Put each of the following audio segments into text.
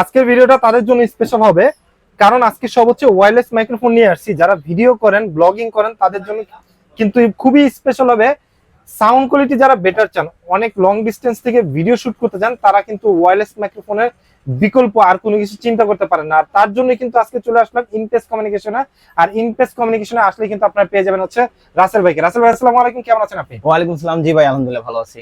আজকের ভিডিওটা তাদের জন্য স্পেশাল হবে। কারণ আজকে সব হচ্ছে ওয়্যারলেস মাইক্রোফোন নিয়ে আসছি। যারা ভিডিও করেন ব্লগিং করেন, তাদের জন্য কিন্তু খুবই স্পেশাল হবে। সাউন্ড কোয়ালিটি যারা বেটার চান, অনেক লং ডিস্টেন্স থেকে ভিডিও শুট করতে চান তারা কিন্তু ওয়্যারলেস মাইক্রোফোনের বিকল্প আর কোনো কিছু চিন্তা করতে পারেন না। আর তার জন্য কিন্তু আজকে চলে আসলাম ইনপেস কমিউনিকেশনে আর ইনপেস কমিউনিকেশনে আসলে কিন্তু আপনারা পেয়ে যাবেন হচ্ছে রাসেল ভাইকে। রাসেল ভাই, আসসালামু আলাইকুম। কেমন আছেন আপনি? ওয়ালাইকুম সালাম। জি ভাই, আলহামদুলিল্লাহ ভালো আছি।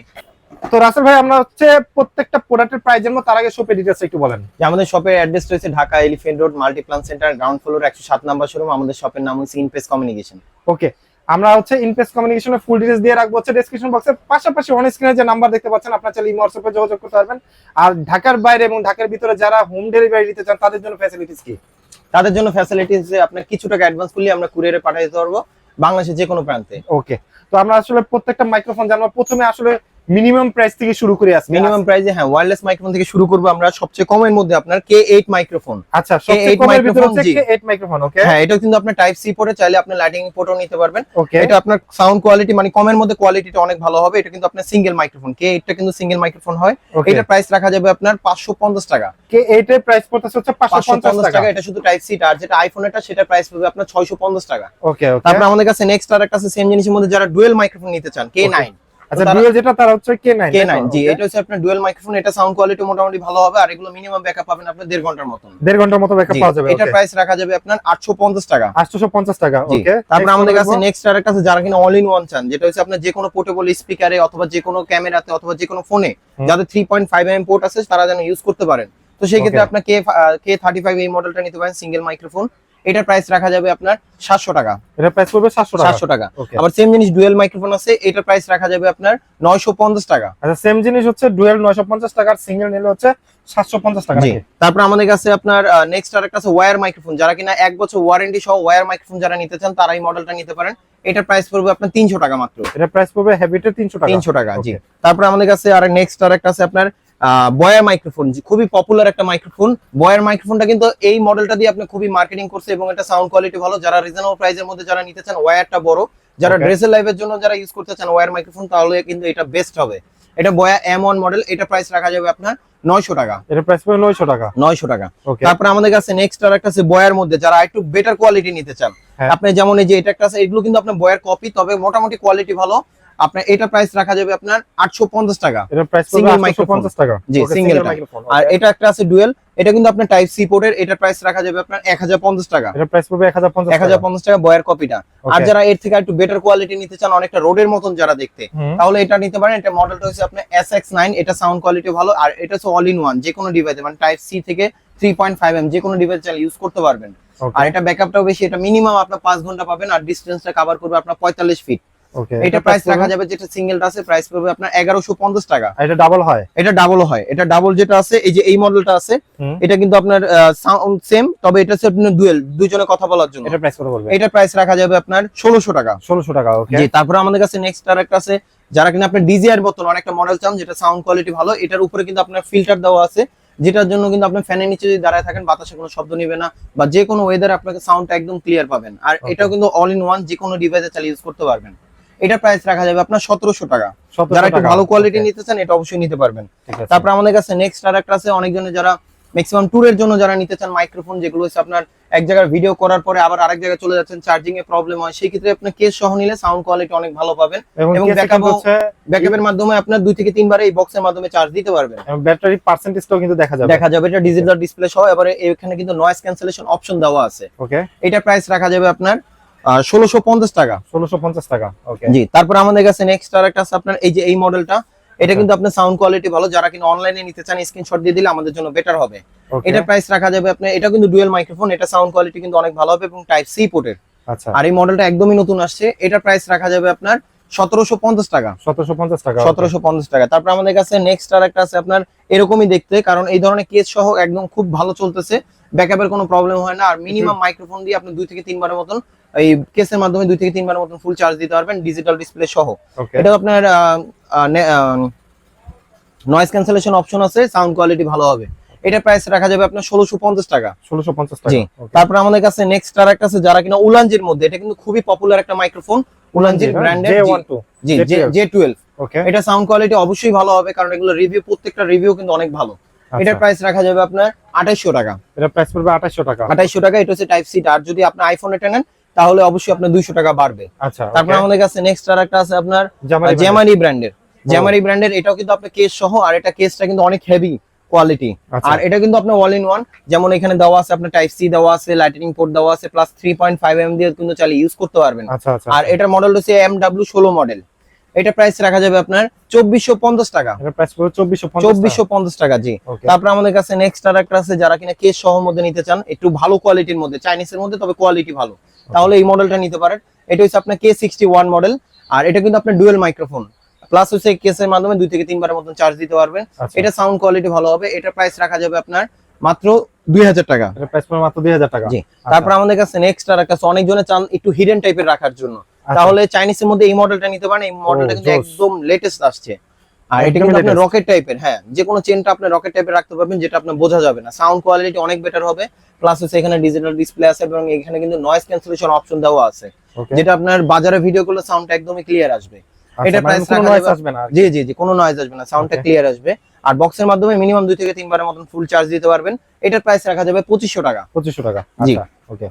তো রাসেল ভাই আমরা হচ্ছে প্রত্যেকটা প্রোডাক্টের প্রাইস জানব তার আগে শপের ডিটেলস একটু বলেন। যে আমাদের শপের অ্যাড্রেস রয়েছে Dhaka elephant road Multiplan centre ground floor একশো সাত নাম্বার শোরুম আমাদের শপের নাম হচ্ছে ইনপেস কমিউনিকেশন ওকে আমরা হচ্ছে ইনপেস কমিউনিকেশনের ফুল ডিটেলস দিয়ে রাখব হচ্ছে ডেসক্রিপশন বক্সে পাশাপাশি অন স্ক্রিনে যে নাম্বার দেখতে পাচ্ছেন আপনারা চাইলে ইমো হোয়াটসঅ্যাপে যোগাযোগ করতে পারবেন। আর ঢাকার বাইরে এবং ঢাকার ভিতরে যারা হোম ডেলিভারি দিতে চান তাদের জন্য ফ্যাসিলিটিস কি? তাদের জন্য ফ্যাসিলিটিস যে আপনার কিছু টাকা অ্যাডভান্স করলে আমরা কুরিয়ারে পাঠিয়ে দিতে পারব বাংলাদেশের যে কোনো প্রান্তে। ওকে তো আমরা আসলে প্রত্যেকটা মাইক্রোফোন জানব। প্রথমে আসলে মিনিমাম প্রাইস থেকে শুরু করে আসছি মিনিমাম প্রাইসে হ্যাঁ ওয়্যারলেস মাইক্রোফোন থেকে শুরু করব আমরা। সবচেয়ে কমের মধ্যে আপনার কে এইট মাইক্রোফোন আচ্ছা সবচেয়ে কমের ভিতরে হচ্ছে জি। 8 মাইক্রোফোন ওকে হ্যাঁ এটা কিন্তু আপনার টাইপ সি পোর্টে চাইলে আপনি লাইটিং পোর্টও নিতে পারবেন। এটা আপনার সাউন্ড কোয়ালিটি মানে কমের মধ্যে কোয়ালিটিটা অনেক ভালো হবে। এটা কিন্তু আপনার সিঙ্গেল মাইক্রোফোন কে এইটটা কিন্তু সিঙ্গেল মাইক্রোফোন হয়। এটা প্রাইস রাখা যাবে আপনার পাঁচশো পঞ্চাশ টাকা। কে 8 এর প্রাইস পড়তেছে হচ্ছে 550 টাকা। এটা শুধু টাইপ সি আর যেটা আইফোনেরটা সেটা প্রাইস পড়বে আপনার ছয়শো পঞ্চাশ টাকা। ওকে ওকে তারপর আমাদের কাছে নেক্সট আর একটা আছে সেম জিনিসের মধ্যে যারা ডুয়েল মাইক্রোফোন নিতে চান কে নাইন আচ্ছা ডুয়েল যেটা তারা হচ্ছে কে 9 কে নাইন জি এটা হচ্ছে আপনার ডুয়েল মাইক্রোফোন এটা সাউন্ড কোয়ালিটি মোটামুটি ভালো হবে আর এগুলো মিনিমাম ব্যাকআপ পাবেন আপনার দেড় ঘণ্টার মতন। দেড় ঘণ্টার মতো ব্যাকআপ পাওয়া যাবে ওকে প্রাইস রাখা যাবে আপনার আটশো পঞ্চাশ টাকা। 850 টাকা ওকে তারপর আমাদের কাছে নেক্সট আর যারা কিনা অল ইন ওয়ান চান যেটা হচ্ছে আপনার যে কোনো পোর্টেবল স্পিকারে অথবা যে কোনো ক্যামেরাতে অথবা যে কোনো ফোনে। যাদের three point five M port আছে তারা যেন ইউজ করতে পারেন। তো সেই ক্ষেত্রে আপনার কে কে থার্টি ফাইভ এই মডেলটা নিতে পারেন সিঙ্গেল মাইক্রোফোন এটার প্রাইস রাখা যাবে আপনার সাতশো টাকা। এটা প্রাইস পড়বে 700 টাকা। সাতশো টাকা। আবার সেম জিনিস ডুয়েল মাইক্রোফোন আছে এটার প্রাইস রাখা যাবে আপনার নয়শো পঞ্চাশ টাকা। আচ্ছা সেম জিনিস হচ্ছে ডুয়েল 950 টাকার সিঙ্গেল নিলে হচ্ছে 750 টাকা। জি। তারপর আমাদের কাছে আপনার নেক্সট আর একটা আছে ওয়্যার মাইক্রোফোন যারা কিনা এক বছর ওয়ারেন্টি সহ ওয়্যার মাইক্রোফোন যারা নিতে চান তারা এই মডেলটা নিতে পারেন। এটার প্রাইস পড়বে আপনার তিনশো টাকা মাত্র। এটা প্রাইস পড়বে হ্যাবিটের 300 টাকা। তিনশো টাকা জি. তারপর আমাদের কাছে আর নেক্সট আর একটা আছে আপনার বয়ার মাইক্রোফোন খুবই পপুলার একটা মাইক্রোফোন বয়ার মাইক্রোফোনটা কিন্তু এই মডেলটা দিয়ে আপনি খুবই মার্কেটিং করছে এবং এটা সাউন্ড কোয়ালিটি ভালো। যারা রিজনেবল প্রাইসের মধ্যে যারা নিতে চান ওয়্যারটা বড়। যারা. ড্রেসের লাইফের জন্য যারা ইউজ করতে চান ওয়্যার মাইক্রোফোন তাহলে কিন্তু এটা বেস্ট হবে। এটা বয়া এম ওয়ান মডেল এটা প্রাইস রাখা যাবে আপনার নয়শো টাকা। এটা প্রাইস পড়বে 900 টাকা। নয়শো টাকা। ওকে তারপরে আমাদের কাছে নেক্সট আর একটা আছে বয়ার মধ্যে। যারা একটু বেটার কোয়ালিটি নিতে চান হ্যাঁ। আপনি যেমন এই যে এটা একটা আছে এগুলো কিন্তু আপনার বয়ার কপি তবে মোটামুটি কোয়ালিটি ভালো। আপনার এটা প্রাইস রাখা যাবে আপনার আটশো পঞ্চাশ টাকা। এটা প্রাইস পড়বে Single 850 টাকা। জি, টা। microphone, আর এটা একটা আছে ডুয়েল এটা কিন্তু আপনার টাইপ সি পোর্টের এটা প্রাইস রাখা যাবে আপনার এক হাজার পঞ্চাশ টাকা। এটা প্রাইস পড়বে 1050 এক হাজার পঞ্চাশ টাকা বয়ার কপিটা আর যারা এর থেকে একটু বেটার কোয়ালিটি নিতে চান অনেকটা রোডের মতন যারা দেখতে তাহলে এটা নিতে পারেন। এটা মডেলটা হচ্ছে আপনার এস এক্স নাইন এটা সাউন্ড কোয়ালিটি ভালো। আর এটা হচ্ছে অল ইন ওয়ান যে কোনো ডিভাইসে মানে টাইপ সি থেকে থ্রি পয়েন্ট ফাইভ এম যে কোনো ডিভাইস চাইলে ইউজ করতে পারবেন। আর এটা ব্যাকআপটাও বেশি এটা মিনিমাম আপনার পাঁচ ঘণ্টা পাবেন আর ডিস্টেন্সটা কভার করবে আপনার পঁয়তাল্লিশ ফিট okay, এটা প্রাইস রাখা যাবে যেটা সিঙ্গেলটা আছে প্রাইস পড়বে আপনার এগারোশো পঞ্চাশ টাকা। এটা ডাবল হয়? এটা ডাবল হয়। এটা ডাবল যেটা আছে এই যে এই মডেলটা আছে এটা কিন্তু আপনার সাউন্ড সেম তবে এটা হচ্ছে আপনার ডুয়েল দুজনে কথা বলার জন্য। এটা প্রাইস কত পড়বে? এটা প্রাইস রাখা যাবে আপনার ষোলোশো টাকা। 1600 টাকা ওকে জি তারপরে আমাদের কাছে নেক্সট আর একটা আছে যারা কিনা আপনার ডিজিআর মতন অনেকটা মডেল চান যেটা সাউন্ড কোয়ালিটি ভালো এটার উপরে কিন্তু আপনার ফিল্টার দেওয়া আছে যেটার জন্য কিন্তু আপনি ফ্যানের নিচে যদি দাঁড়ায় থাকেন বাতাসে কোনো শব্দ নিবে না বা যে কোনো ওয়েদার আপনাকে সাউন্ডটা একদম ক্লিয়ার পাবেন। আর. এটাও কিন্তু অল ইন ওয়ান যে কোনো ডিভাইসে চালিয়ে ইউজ করতে পারবেন। এটা প্রাইস রাখা যাবে আপনার সতেরোশো টাকা। যারা একটু ভালো কোয়ালিটি নিতে চান এটা অবশ্যই নিতে পারবেন। তারপর আমাদের কাছে নেক্সট আর একটা আছে অনেকজনের যারা ম্যাক্সিমাম ট্যুরের জন্য যারা নিতে চান মাইক্রোফোন যেগুলো হচ্ছে আপনার এক জায়গায় ভিডিও করার পরে আবার আরেক জায়গায় চলে যাচ্ছেন চার্জিং এ প্রবলেম হয় সেই ক্ষেত্রে আপনি কেস সহ নিলে সাউন্ড কোয়ালিটি অনেক ভালো পাবেন। এবং এবং হচ্ছে ব্যাকআপের মাধ্যমে আপনার দুই থেকে তিনবার এই বক্সের মাধ্যমে চার্জ দিতে পারবেন। ব্যাটারি পার্সেন্টেজটাও কিন্তু দেখা যাবে। দেখা যাবে এটা ডিজিটাল ডিসপ্লে সহ এবারে এখানে কিন্তু নয়েজ ক্যান্সেলেশন অপশন দেওয়া আছে। ওকে এটা প্রাইস রাখা যাবে আপনার ষোলোশো পঞ্চাশ টাকা। 1650 টাকা ওকে জি তারপর আমাদের কাছে নেক্সট আর একটা আছে আপনার এই যে এই মডেলটা এটা কিন্তু আপনার সাউন্ড কোয়ালিটি ভালো। যারা কিনা অনলাইনে নিতে চান স্ক্রিনশট দিয়ে দিলে আমাদের জন্য বেটার হবে। এটা প্রাইস রাখা যাবে আপনার এটা কিন্তু ডুয়েল মাইক্রোফোন এটা সাউন্ড কোয়ালিটি কিন্তু অনেক ভালো হবে এবং টাইপ সি পোর্টের আচ্ছা। আর এই মডেলটা একদমই নতুন আসছে এটা প্রাইস রাখা যাবে আপনার সতেরোশো পঞ্চাশ টাকা। 1750 টাকা সতেরোশো পঞ্চাশ টাকা। তারপর আমাদের কাছে নেক্সট আর একটা আছে আপনার এরকমই দেখতে কারণ এই ধরনের কেস সহ একদম খুব ভালো চলতেছে। ব্যাকআপের কোনো প্রবলেম হয় না। আর মিনিমাম মাইক্রোফোন দিয়ে আপনি দুই থেকে তিনবারের মতন এই কেসের মাধ্যমে দুই থেকে তিনবারের মতন ফুল চার্জ দিতে পারবেন ডিজিটাল ডিসপ্লে সহ। এটা আপনার নয়েজ ক্যান্সেলেশন অপশন আছে সাউন্ড কোয়ালিটি ভালো হবে। এটা প্রাইস রাখা যাবে আপনার ষোলোশো পঞ্চাশ টাকা। 1650 টাকা তারপর আমাদের কাছে নেক্সট আর একটা আছে যারা কিনা উলানজির মধ্যে এটা কিন্তু খুবই পপুলার একটা মাইক্রোফোন উলানজির ব্র্যান্ডের J12 জি J12 জে টুয়েলভ এটা সাউন্ড কোয়ালিটি অবশ্যই ভালো হবে কারণ এগুলো রিভিউ প্রত্যেকটা রিভিউ কিন্তু অনেক ভালো। আচ্ছা। এটার প্রাইস রাখা যাবে আপনার আঠাইশশো টাকা। এটা প্রাইস পড়বে আঠাশশো টাকা। আঠাইশশো টাকা এটা হচ্ছে টাইপ সি আর যদি আপনি আইফোন এটা নেন তাহলে অবশ্যই আপনার দুইশো টাকা বাড়বে। আচ্ছা তারপর আমাদের কাছে নেক্সট আর একটা আছে আপনার জামারি ব্র্যান্ডের জেমারি ব্র্যান্ডের এটাও কিন্তু আপনার কেস সহ আর এটা কেসটা কিন্তু অনেক হেভি কোয়ালিটি আচ্ছা। আর এটা কিন্তু আপনার অল ইন ওয়ান যেমন এখানে দেওয়া আছে আপনার টাইপ সি দেওয়া আছে লাইটিনিং পোর্ট দেওয়া আছে plus three point five M দিয়ে কিন্তু চালিয়ে ইউজ করতে পারবেন। আচ্ছা আচ্ছা। আর এটার মডেল হচ্ছে এম ডাব্লিউ ষোলো মডেল এটা প্রাইস রাখা যাবে আপনার চব্বিশশো পঞ্চাশ টাকা। চব্বিশশো পঞ্চাশ টাকা। জি। তারপর আমাদের কাছে নেক্সট আর একটা আছে যারা কিনা কেস সহ মধ্যে নিতে চান একটু ভালো কোয়ালিটির মধ্যে চাইনিজের মধ্যে তবে কোয়ালিটি ভালো। তাহলে এই মডেলটা নিতে পারেন। এটা হচ্ছে আপনার কে সিক্সটি ওয়ান মডেল আর এটা কিন্তু আপনার ডুয়েল মাইক্রোফোন প্লাস হচ্ছে কেসের মাধ্যমে দুই থেকে তিনবারের মতন চার্জ দিতে পারবেন। আচ্ছা। এটা সাউন্ড কোয়ালিটি ভালো হবে। এটা প্রাইস রাখা যাবে আপনার মাত্র দুই হাজার টাকা। মাত্র দুই হাজার টাকা। জি। তারপর আমাদের কাছে নেক্সট আর একটা আছে, অনেকজনে চান একটু হিডেন টাইপের রাখার জন্য। আচ্ছা। তাহলে চাইনিজের মধ্যে এই মডেলটা নিতে পারেন। এই মডেলটা কিন্তু একদম লেটেস্ট আসছে। আর এটা কিন্তু latest। রকেট টাইপের হ্যাঁ। যে কোনো চেনটা আপনি রকেট টাইপের রাখতে পারবেন যেটা আপনার বোঝা যাবে না। সাউন্ড কোয়ালিটি অনেক বেটার হবে। প্লাস হচ্ছে এখানে ডিজিটাল ডিসপ্লে আছে এবং এখানে কিন্তু নয়েজ ক্যান্সেলেশন অপশন দেওয়া আছে। যেটা আপনার বাজারে ভিডিও করলে সাউন্ডটা একদমই ক্লিয়ার আসবে। এটা এটা প্রাইস কোনো নয়েজ আসবে না জি জি জি কোনো নয়েজ আসবে না। সাউন্ডটা ক্লিয়ার আসবে। আর বক্সের মাধ্যমে মিনিমাম দুই থেকে তিনবারের মতন ফুল চার্জ দিতে পারবেন। এটার প্রাইস রাখা যাবে পঁচিশশো টাকা। পঁচিশশো টাকা। জি। আচ্ছা ওকে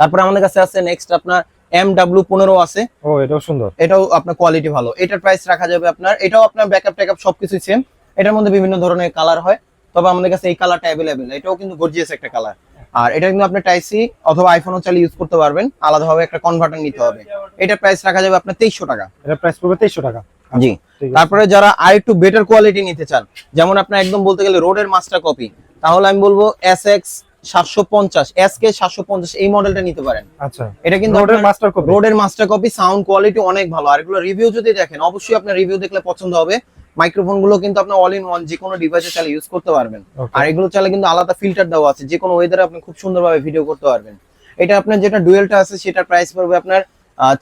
তারপর আমাদের কাছে আছে নেক্সট আপনার এম ডাব্লিউ পনেরো আছে। ও এটাও সুন্দর। এটাও আপনার কোয়ালিটি ভালো। এটার প্রাইস রাখা যাবে আপনার এটাও আপনার ব্যাকআপ ট্যাকআপ সবকিছু সেম এটার মধ্যে বিভিন্ন ধরনের কালার হয়। তবে আমাদের কাছে এই কালারটা অ্যাভেলেবেল এটাও কিন্তু গর্জিয়াস একটা কালার আর এটা কিন্তু আপনি টাইপ সি অথবা আইফোনও চালিয়ে ইউজ করতে পারবেন। আলাদাভাবে একটা কনভার্টার নিতে হবে। এটার প্রাইস রাখা যাবে আপনার তেইশশো টাকা। এটা প্রাইস পড়বে তেইশশো টাকা। জি। তারপরে যারা আর একটু বেটার কোয়ালিটি নিতে চান যেমন আপনার একদম বলতে গেলে রোডের মাস্টার কপি তাহলে আমি বলব এস এক্স সাতশো পঞ্চাশ এস কে সাতশো পঞ্চাশ এই মডেলটা নিতে পারেন। আচ্ছা। এটা কিন্তু রোডের মাস্টার কপি রোডের মাস্টার কপি সাউন্ড কোয়ালিটি অনেক ভালো। আর এগুলো রিভিউ যদি দেখেন অবশ্যই আপনার রিভিউ দেখলে পছন্দ হবে। মাইক্রোফোনগুলো কিন্তু আপনার অল ইন ওয়ান যে কোনো ডিভাইসে চালিয়ে ইউজ করতে পারবেন। আর এগুলো চালে কিন্তু আলাদা ফিল্টার দেওয়া আছে যে কোনো ওয়েদারে আপনি খুব সুন্দরভাবে ভিডিও করতে পারবেন। এটা আপনার যেটা ডুয়েলটা আছে সেটার প্রাইস পড়বে আপনার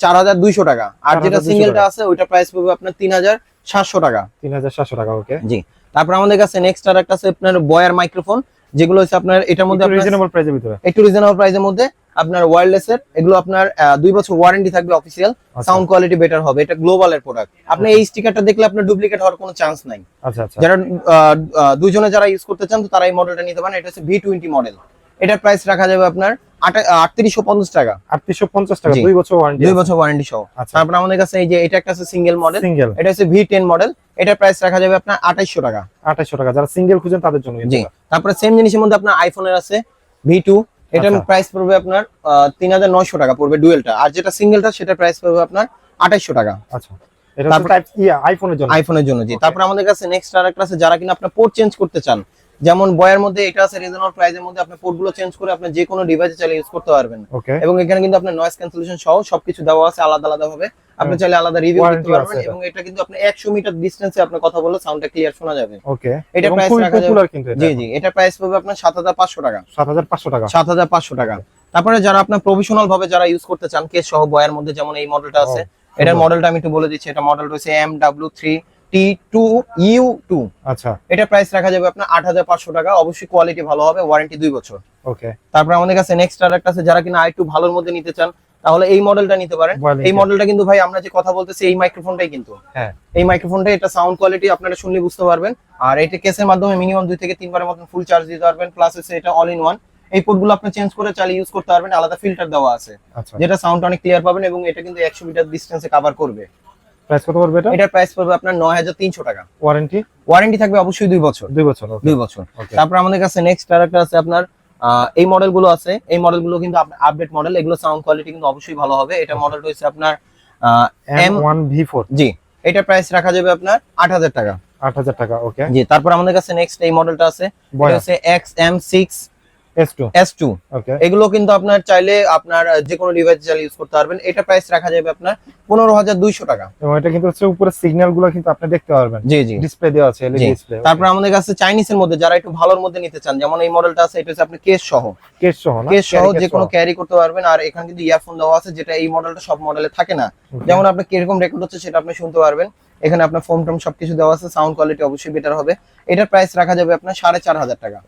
চার হাজার দুইশো টাকা। আর যেটা 4,200 সিঙ্গেলটা আছে ওইটা প্রাইস পড়বে আপনার তিন হাজার সাতশো টাকা। তিন হাজার সাতশো টাকা ওকে জি। তারপর আমাদের কাছে নেক্সট আর একটা আছে আপনার বয়ার মাইক্রোফোন যেগুলো হচ্ছে আপনার এটার মধ্যে রিজনেবল প্রাইসের ভিতরে। একটু রিজনেবল প্রাইসের মধ্যে আপনার ওয়্যারলেস এর এগুলো আপনার দুই বছর ওয়ারেন্টি থাকবে অফিসিয়াল আচ্ছা। সাউন্ড কোয়ালিটি বেটার হবে এটা গ্লোবাল এর প্রোডাক্ট আপনি এই স্টিকারটা দেখলে আপনার ডুপ্লিকেট হওয়ার কোনো চান্স নাই। আচ্ছা আচ্ছা। যারা দুইজনে যারা ইউজ করতে চান তো তারা এই মডেলটা নিতে পারেন। এটা হচ্ছে ভি টোয়েন্টি মডেল এটার প্রাইস রাখা যাবে আপনার আটত্রিশশো পঞ্চাশ টাকা। আটত্রিশশো পঞ্চাশ টাকা দুই বছর ওয়ারেন্টি দুই বছর ওয়ারেন্টি সহ। আচ্ছা। তারপর আমাদের কাছে এই যে এটা একটা আছে সিঙ্গেল মডেল এটা হচ্ছে ভি টেন মডেল এটার প্রাইস রাখা যাবে আপনার আঠাইশশো টাকা। আঠাশশো টাকা। যারা সিঙ্গেল খুঁজেন তাদের জন্য জি। তারপরে সেম জিনিসের মধ্যে আপনার আইফোনের আছে ভি টু এটার আচ্ছা। প্রাইস পড়বে আপনার তিন হাজার নয়শো টাকা পড়বে ডুয়েলটা। আর যেটা সিঙ্গেলটা সেটার প্রাইস পড়বে আপনার আঠাইশশো টাকা। আচ্ছা। এটা টাইপ আইফোনের জন্য। আইফোনের জন্য জি। তারপর আমাদের কাছে নেক্সট আর একটা আছে যারা কিনা আপনার পোর্ট চেঞ্জ করতে চান। যেমন বয়ের মধ্যে এটা আছে রিজনেবল প্রাইসের মধ্যে আপনি পোর্টগুলো চেঞ্জ করে আপনি যে কোনো ডিভাইসে চালিয়ে ইউজ করতে পারবেন। এবং এখানে কিন্তু আপনার নয়েজ ক্যান্সেলেশন সহ সবকিছু দেওয়া আছে আলাদা আলাদা ভাবে আপনি। চাইলে আলাদা রিভিউ দিতে পারবেন। এবং এটা কিন্তু আপনি একশো মিটার ডিস্টেন্সে আপনার কথা বললে সাউন্ডটা ক্লিয়ার শোনা যাবে। ওকে। এটা price রাখা যাবে- কিন্তু জি জি এটা প্রাইস পড়বে আপনার সাত হাজার পাঁচশো টাকা। সাত হাজার পাঁচশো টাকা। সাত হাজার পাঁচশো টাকা। তারপরে যারা আপনার প্রফেশনাল ভাবে যারা ইউজ করতে চান কেস সহ বয়ার মধ্যে যেমন এই মডেলটা আছে এটার মডেলটা আমি একটু বলে দিচ্ছি। এটা মডেল রয়েছে M W three T two U two আচ্ছা। এটা প্রাইস রাখা যাবে আপনার আট হাজার পাঁচশো টাকা। অবশ্যই কোয়ালিটি ভালো হবে ওয়ারেন্টি দুই বছর। ওকে। তারপর আমাদের কাছে নেক্সট আর একটা আছে। যারা কিনা আরেকটু ভালোর মধ্যে নিতে চান তাহলে এই মডেলটা নিতে পারেন। এই। মডেলটা কিন্তু ভাই আমরা যে কথা বলতেছি এই মাইক্রোফোনটাই কিন্তু। হ্যাঁ। এই মাইক্রোফোনটা এটা সাউন্ড কোয়ালিটি আপনারা শুনলে বুঝতে পারবেন। আর এটা কেসের মাধ্যমে মিনিমাম দুই থেকে তিনবারের মতন ফুল চার্জ দিতে পারবেন প্লাস হচ্ছে এটা অল ইন ওয়ান এই পোর্টগুলো আপনি চেঞ্জ করে চালিয়ে ইউজ করতে পারবেন আলাদা ফিল্টার দেওয়া আছে। আচ্ছা। যেটা সাউন্ড অনেক ক্লিয়ার পাবেন এবং এটা কিন্তু একশো মিটার ডিস্টেন্সে কভার করবে। প্রাইস কত পড়বে এটা? এটার প্রাইস পড়বে আপনার নয় হাজার তিনশো টাকা। ওয়ারেন্টি ওয়ারেন্টি থাকবে অবশ্যই দুই বছর। দুই বছর ওকে দুই বছর। তারপর আমাদের কাছে নেক্সট আর একটা আছে আপনার এই মডেলগুলো আছে। এই মডেলগুলো কিন্তু আপডেট মডেল এগুলো সাউন্ড কোয়ালিটি কিন্তু অবশ্যই ভালো হবে। এটা মডেল রয়েছে আপনার M one V four G এটা প্রাইস রাখা যাবে আপনার আট হাজার টাকা। আট হাজার টাকা ওকে জি তারপর আমাদের কাছে নেক্সট এই মডেলটা আছে। X M six S two S two okay এগুলো কিন্তু আপনার চাইলে আপনার যে কোনো ডিভাইস চালিয়ে ইউজ করতে পারবেন। এটা প্রাইস রাখা যাবে আপনার পনেরো হাজার দুইশো টাকা। এবং এটা কিন্তু হচ্ছে উপরে সিগন্যালগুলো কিন্তু আপনি দেখতে পারবেন। জি জি। ডিসপ্লে দেওয়া আছে এলইডি ডিসপ্লে তারপর আমাদের কাছে চাইনিজের মধ্যে যারা একটু ভালোর মধ্যে নিতে চান যেমন এই মডেলটা আছে এটা হচ্ছে আপনি কেস সহ। কেস সহ না? কেস সহ যে কোনো ক্যারি করতে পারবেন আর এখানে কিন্তু ইয়ারফোন দেওয়া আছে যেটা এই মডেলটা সব মডেলে থাকে না। যেমন আপনি কীরকম রেকর্ড হচ্ছে সেটা আপনি শুনতে পারবেন। এখানে আপনার ফোন টোম সবকিছু দেওয়া আছে সাউন্ড কোয়ালিটি অবশ্যই বেটার হবে। এটার প্রাইস রাখা যাবে আপনার সাড়ে চার হাজার টাকা।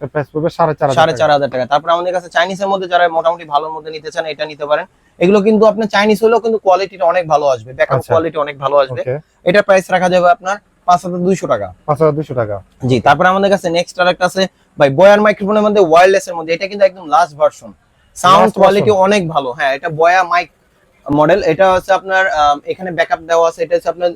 সাড়ে চার হাজার টাকা। তারপর আমাদের কাছে চাইনিজের মধ্যে যারা মোটামুটি ভালোর মধ্যে নিতে চান এটা নিতে পারেন। এগুলো কিন্তু আপনার চাইনিজ হলেও কিন্তু কোয়ালিটিটা অনেক ভালো আসবে। ব্যাকআপ আচ্ছা। কোয়ালিটি অনেক ভালো আসবে। ওকে এটা প্রাইস রাখা যাবে আপনার পাঁচ হাজার দুইশো টাকা। পাঁচ হাজার দুশো টাকা। জি তারপরে আমাদের কাছে নেক্সট আর একটা আছে ভাই বয়ার মাইক্রোফোনের মধ্যে ওয়্যারলেস এর মধ্যে। এটা কিন্তু একদম লাস্ট ভার্সন সাউন্ড কোয়ালিটি অনেক ভালো। হ্যাঁ এটা বয়া মাইক মডেল এটা হচ্ছে আপনার এখানে ব্যাকআপ দেওয়া আছে। এটা হচ্ছে আপনার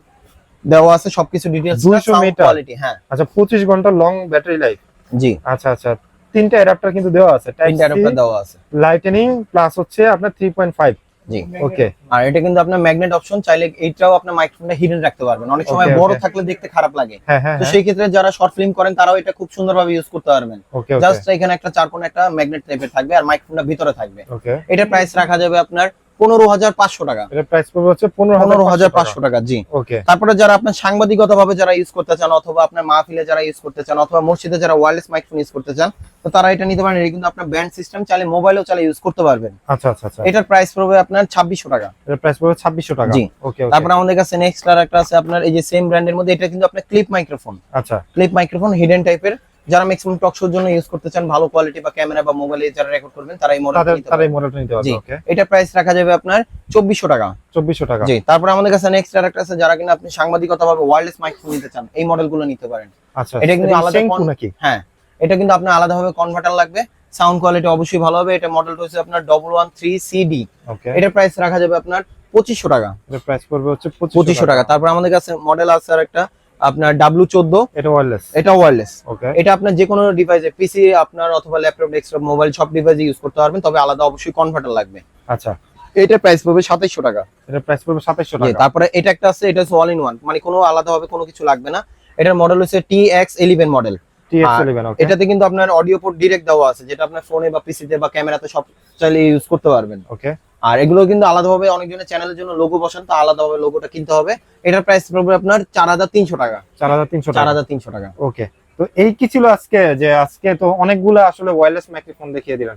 দেওয়া আছে সবকিছু ডিটেইলস 200 মিটার। কোয়ালিটি হ্যাঁ। আচ্ছা পঁচিশ ঘণ্টা লং ব্যাটারি লাইফ জি। আচ্ছা আচ্ছা তিনটা অ্যাডাপ্টার কিন্তু দেওয়া আছে তিনটা অ্যাডাপ্টার দেওয়া আছে। লাইটেনিং প্লাস হচ্ছে আপনার three point five G. Okay আর এটা কিন্তু আপনার ম্যাগনেট অপশন চাইলে এইটাও আপনার মাইক্রোফোনটা হিডেন রাখতে পারবেন। অনেক সময় বড় থাকলে দেখতে খারাপ লাগে। হ্যাঁ হ্যাঁ তো সেই ক্ষেত্রে যারা শর্ট ফিল্ম করেন তারাও এটা খুব সুন্দরভাবে ইউজ করতে পারবেন। জাস্ট এখানে একটা চার কোণে একটা ম্যাগনেট টাইপের থাকবে আর মাইক্রোফোনটা ভিতরে থাকবে। ওকে এটা প্রাইস রাখা যাবে আপনার পনেরো হাজার পাঁচশো টাকা। প্রাইস পড়বে হচ্ছে পনেরো হাজার পাঁচশো টাকা। জি। ওকে তারপরে যারা আপনার সাংবাদিকতা ভাবে যারা ইউজ করতে চান অথবা আপনার মাহফিলে যারা ইউজ করতে চান অথবা মসজিদে যারা মাইক্রোফোন ইউজ করতে চান তো তারা এটা নিতে পারেন। কিন্তু আপনার ব্যান্ড সিস্টেম মোবাইলেও চাইলে ইউজ করতে পারবেন। আচ্ছা আচ্ছা আচ্ছা। এটার প্রাইস পড়বে আপনার ছাব্বিশশো টাকা। এটা প্রাইস পড়বে টাকা। জি। ওকে ওকে তারপরে আমাদের কাছে নেক্সট আর একটা আছে আপনার এই যে সেম ব্র্যান্ডের মধ্যে এটা কিন্তু আপনার ক্লিপ মাইক্রোফোন আচ্ছা। ক্লিপ মাইক্রোফোন হিডেন টাইপের যারা ম্যাক্সিমাম টক শোর জন্য ইউজ করতে চান ভালো কোয়ালিটি বা ক্যামেরা বা মোবাইলে যারা রেকর্ড করবেন তারা এই মডেল তাদের তারা এই মডেলটা নিতে পারবে ওকে এটা প্রাইস রাখা যাবে আপনার চব্বিশশো টাকা। চব্বিশশো টাকা। জি তারপরে আমাদের কাছে নেক্সট আর একটা আছে যারা কিনা আপনি সাংবাদিকতা ভাবে ওয়্যারলেস মাইক্রোফোন নিতে চান এই মডেলগুলো নিতে পারেন। আচ্ছা এটা কিন্তু আলাদা নাকি? হ্যাঁ এটা কিন্তু আপনার আলাদাভাবে কনভার্টার লাগবে সাউন্ড কোয়ালিটি অবশ্যই ভালো হবে এটা মডেলটা হচ্ছে আপনার double one three CD okay এটার প্রাইস রাখা যাবে আপনার পঁচিশশো টাকা। এটা প্রাইস পড়বে হচ্ছে পঁচিশশো টাকা। তারপর আমাদের কাছে মডেল আছে আর একটা আপনার ডাব্লু চোদ্দ এটা ওয়্যারলেস এটা ওয়্যারলেস ওকে এটা আপনার যে কোনো ডিভাইসে পিসি আপনার অথবা ল্যাপটপ ডেস্কটপ মোবাইল সব ডিভাইসে ইউজ করতে পারবেন তবে আলাদা অবশ্যই কনভার্টার লাগবে। আচ্ছা। এটার প্রাইস পড়বে সাতাইশশো টাকা। এটা প্রাইস পড়বে সাতাইশশো জি, টাকা। তারপরে এটা একটা আছে এটা অল ইন ওয়ান মানে কোনো আলাদাভাবে কোনো কিছু লাগবে না। এটার মডেল হচ্ছে T X eleven model TX আর 11 ওকে এটাতে কিন্তু আপনার অডিও পোর্ট ডিরেক্ট দেওয়া আছে যেটা আপনার ফোনে বা পিসিতে বা ক্যামেরাতে সব চাইলে ইউজ করতে পারবেন। ওকে আর এগুলো কিন্তু আলাদাভাবে অনেকজনের চ্যানেলের জন্য লোগো বসান তো আলাদাভাবে লোগোটা কিনতে হবে। এটার প্রাইস পড়বে আপনার চার হাজার তিনশো টাকা। চার হাজার তিনশো চার টাকা হাজার তিনশো টাকা। ওকে তো এই কি ছিল আজকে? যে আজকে তো অনেকগুলো আসলে ওয়্যারলেস মাইক্রোফোন দেখিয়ে দিলেন।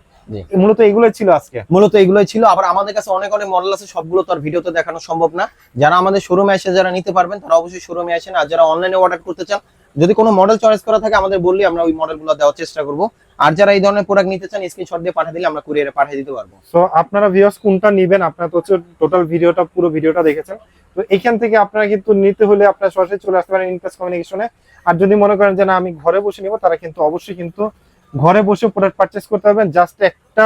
মূলত এগুলোই ছিল আজকে? মূলত এগুলোই ছিল। আবার আমাদের কাছে অনেক অনেক মডেল আছে সবগুলো তো আর ভিডিওতে দেখানো সম্ভব না। যারা আমাদের শোরুমে এসে যারা নিতে পারবেন তারা অবশ্যই শোরুমে আসেন। আর যারা অনলাইনে অর্ডার করতে চান যদি কোনো মডেল চয়েস করা থাকে, আমাদের বললে আমরা ওই মডেলগুলো দেওয়ার চেষ্টা করব। আর যারা এই ধরনের প্রোডাক্ট নিতে চান স্ক্রিনশট দিয়ে পাঠিয়ে দিলে আমরা কুরিয়ারে পাঠিয়ে দিতে পারব। সো আপনারা ভিউয়ার্স কোনটা নেবেন? আপনারা তো টোটাল ভিডিওটা পুরো ভিডিওটা দেখেছেন। তো এখান থেকে আপনারা কিন্তু নিতে হলে আপনারা সরাসরি চলে আসতে পারেন ইনপ্রেস কমিউনিকেশনে আর যদি মনে করেন যে না, আমি ঘরে বসে নিব, তারা কিন্তু অবশ্যই কিন্তু ঘরে বসে প্রোডাক্ট পারচেস করতে পারবেন। জাস্ট একটা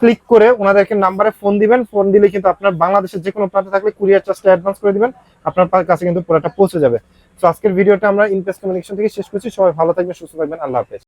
ক্লিক করে ওনাদেরকে নাম্বারে ফোন দিবেন। ফোন দিলে কিন্তু আপনার বাংলাদেশের যে কোনো প্রান্তে থাকলে কুরিয়ার চার্জটা অ্যাডভান্স করে দিবেন। আপনার কাছে কিন্তু প্রোডাক্টটা পৌঁছে যাবে। তো আজকের ভিডিওটা আমরা ইনভেস্ট কমিউনিকেশন থেকে শেষ করছি। সবাই ভালো থাকবেন, সুস্থ থাকবেন। আল্লাহ হাফেজ।